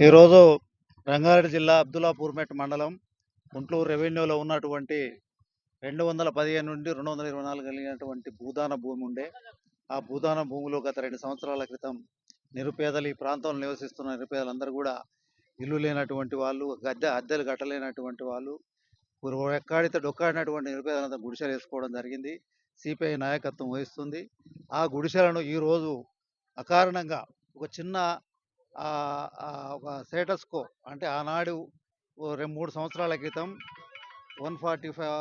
ఈరోజు రంగారెడ్డి జిల్లా అబ్దుల్లాపూర్మెట్ మండలం గుంటూరు రెవెన్యూలో ఉన్నటువంటి రెండు వందల పదిహేను నుండి రెండు వందల ఇరవై నాలుగు కలిగినటువంటి భూదాన భూమి ఉండే. ఆ భూదాన భూమిలో గత రెండు సంవత్సరాల క్రితం నిరుపేదలు ఈ ప్రాంతంలో నివసిస్తున్న నిరుపేదలందరూ కూడా ఇల్లు లేనటువంటి వాళ్ళు గద్దె అద్దెలు కట్టలేనటువంటి వాళ్ళు ఎక్కడితే డొక్కాడినటువంటి నిరుపేదలంతా గుడిసెలు వేసుకోవడం జరిగింది. సిపిఐ నాయకత్వం వహిస్తుంది. ఆ గుడిసెలను ఈరోజు అకారణంగా ఒక చిన్న ఒక స్టేటస్కో అంటే ఆనాడు రెండు మూడు సంవత్సరాల క్రితం one forty five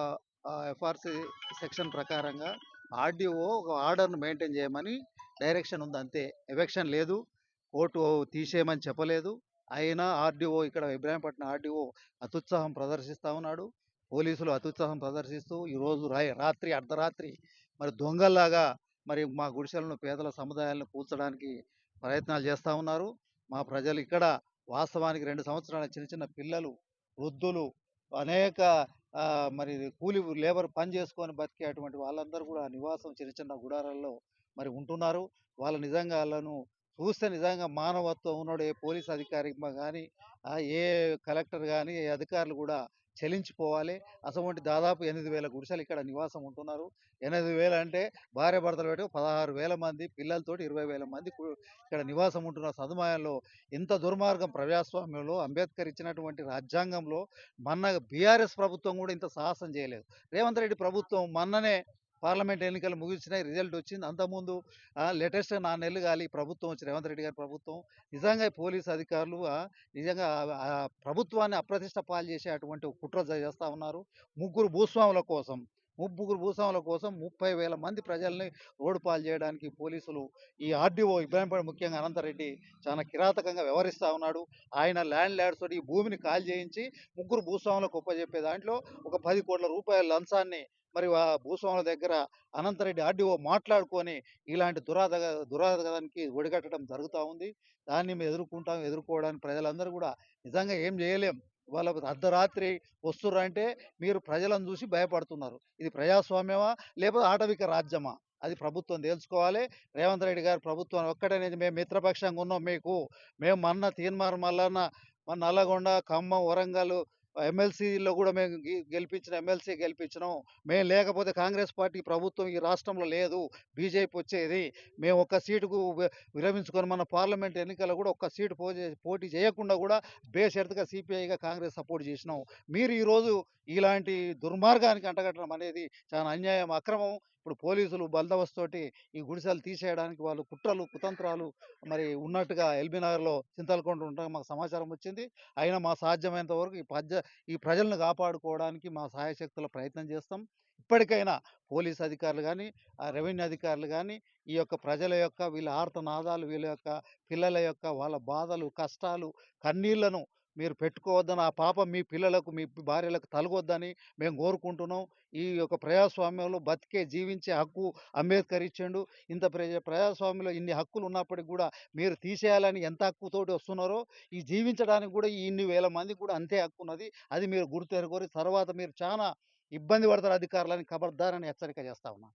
FRC section ప్రకారంగా ఆర్డీఓ ఒక ఆర్డర్ను మెయింటైన్ చేయమని డైరెక్షన్ ఉంది అంతే. ఎలక్షన్ లేదు. ఓటు తీసేయమని చెప్పలేదు. అయినా ఆర్డీఓ ఇక్కడ ఇబ్రాహీంపట్నం ఆర్డీఓ అత్యుత్సాహం ప్రదర్శిస్తూ ఉన్నాడు. పోలీసులు అత్యుత్సాహం ప్రదర్శిస్తూ ఈరోజు రా రాత్రి అర్ధరాత్రి మరి దొంగల్లాగా మరి మా గుడిసెలను పేదల సముదాయాలను కూల్చడానికి ప్రయత్నాలు చేస్తూ ఉన్నారు. మా ప్రజలు ఇక్కడ వాస్తవానికి రెండు సంవత్సరాల చిన్న చిన్న పిల్లలు వృద్ధులు అనేక మరి కూలి లేబర్ పని చేసుకొని బతికేటువంటి వాళ్ళందరూ కూడా నివాసం చిన్న చిన్న గుడారాల్లో మరి ఉంటున్నారు. వాళ్ళ నిజంగా వాళ్ళను చూస్తే నిజంగా మానవత్వం ఉన్నాడు ఏ పోలీస్ అధికారి కానీ ఏ కలెక్టర్ కానీ ఏ అధికారులు కూడా చెలించిపోవాలి. అటువంటి దాదాపు ఎనిమిది వేల గుడిసెలు ఇక్కడ నివాసం ఉంటున్నారు. ఎనిమిది వేలు అంటే భార్య భర్తలు పెట్టి పదహారు వేల మంది పిల్లలతోటి ఇరవై వేల మంది ఇక్కడ నివాసం ఉంటున్న సదుమాయంలో ఇంత దుర్మార్గం ప్రజాస్వామ్యంలో అంబేద్కర్ ఇచ్చినటువంటి రాజ్యాంగంలో మొన్న బీఆర్ఎస్ ప్రభుత్వం కూడా ఇంత సాహసం చేయలేదు. రేవంత్ రెడ్డి ప్రభుత్వం మొన్ననే పార్లమెంట్ ఎన్నికలు ముగిసినాయి రిజల్ట్ వచ్చింది. అంతకుముందు లేటెస్ట్ నా నెలలు కాలి ప్రభుత్వం వచ్చి రేవంత్ రెడ్డి గారి ప్రభుత్వం. నిజంగా పోలీస్ అధికారులు నిజంగా ప్రభుత్వాన్ని అప్రతిష్ట పాలు చేసే అటువంటి కుట్ర చేస్తూ ఉన్నారు. ముగ్గురు భూస్వాముల కోసం ముగ్గురు భూస్వాముల కోసం ముప్పై వేల మంది ప్రజల్ని రోడ్డు పాలు చేయడానికి పోలీసులు ఈ ఆర్డీఓ ఇబ్రాహీంపేట ముఖ్యంగా అనంతరెడ్డి చాలా కిరాతకంగా వ్యవహరిస్తూ ఉన్నాడు. ఆయన ల్యాండ్ ల్యాడ్స్ ఈ భూమిని కాల్ చేయించి ముగ్గురు భూస్వాములకు ఒప్పజెప్పే దాంట్లో ఒక పది కోట్ల రూపాయల లంచాన్ని మరి ఆ భూస్వాముల దగ్గర అనంతరెడ్డి ఆర్డీఓ మాట్లాడుకొని ఇలాంటి దురాద దురాదగానికి ఒడిగట్టడం జరుగుతూ ఉంది. దాన్ని మేము ఎదుర్కొంటాం ఎదుర్కోవడానికి ప్రజలందరూ కూడా నిజంగా ఏం చేయలేం. వాళ్ళ అర్ధరాత్రి వస్తుర్రంటే మీరు ప్రజలను చూసి భయపడుతున్నారు. ఇది ప్రజాస్వామ్యమా? లేకపోతే ఆటవిక రాజ్యమా? అది ప్రభుత్వం తెలుసుకోవాలి రేవంత్ రెడ్డి గారు ప్రభుత్వం ఒక్కటనే మేము మిత్రపక్షంగా ఉన్నాం మీకు. మేము మన్న తీన్మార్ మల్లన్న మన నల్లగొండ ఖమ్మం వరంగల్ ఎమ్మెల్సీలో కూడా మేము గె- గెలిపించిన ఎమ్మెల్సీ గెలిపించినాం. మేము లేకపోతే కాంగ్రెస్ పార్టీ ప్రభుత్వం ఈ రాష్ట్రంలో లేదు. బీజేపీ వచ్చేది. మేము ఒక్క సీటుకు విరమించుకొని మన పార్లమెంట్ ఎన్నికల్లో కూడా ఒక్క సీటు పోటీ పోటీ చేయకుండా కూడా బేషరతుగా సిపిఐగా కాంగ్రెస్ సపోర్ట్ చేసినాం. మీరు ఈరోజు ఇలాంటి దుర్మార్గానికి అంటగట్టడం అనేది చాలా అన్యాయం అక్రమం. ఇప్పుడు పోలీసులు బలదవస్తోటి ఈ గుడిసెలు తీసేయడానికి వాళ్ళు కుట్రలు కుతంత్రాలు మరి ఉన్నట్టుగా ఎల్బీ నగర్లో చింతలకొండ ఉంటాం మాకు సమాచారం వచ్చింది. అయినా మా సాధ్యమైనంత వరకు ఈ ప్రజ ఈ ప్రజలను కాపాడుకోవడానికి మా సహాయశక్తుల ప్రయత్నం చేస్తాం. ఇప్పటికైనా పోలీస్ అధికారులు కానీ రెవెన్యూ అధికారులు కానీ ఈ యొక్క ప్రజల యొక్క వీళ్ళ ఆర్తనాదాలు వీళ్ళ యొక్క పిల్లల యొక్క వాళ్ళ బాధలు కష్టాలు కన్నీళ్ళను మీరు పెట్టుకోవద్దని ఆ పాపం మీ పిల్లలకు మీ భార్యలకు తలగొద్దని మేము కోరుకుంటున్నాం. ఈ యొక్క ప్రజాస్వామ్యంలో బతికే జీవించే హక్కు అంబేద్కర్ ఇచ్చిండు. ఇంత ప్రజా ప్రజాస్వామ్యంలో ఇన్ని హక్కులు ఉన్నప్పటికి కూడా మీరు తీసేయాలని ఎంత హక్కుతోటి వస్తున్నారో ఈ జీవించడానికి కూడా ఈ ఇన్ని వేల మందికి కూడా అంతే హక్కు ఉన్నది అది మీరు గుర్తు తర్వాత మీరు చాలా ఇబ్బంది పడతారు అధికారులని ఖబర్దారని హెచ్చరిక చేస్తా ఉన్నా.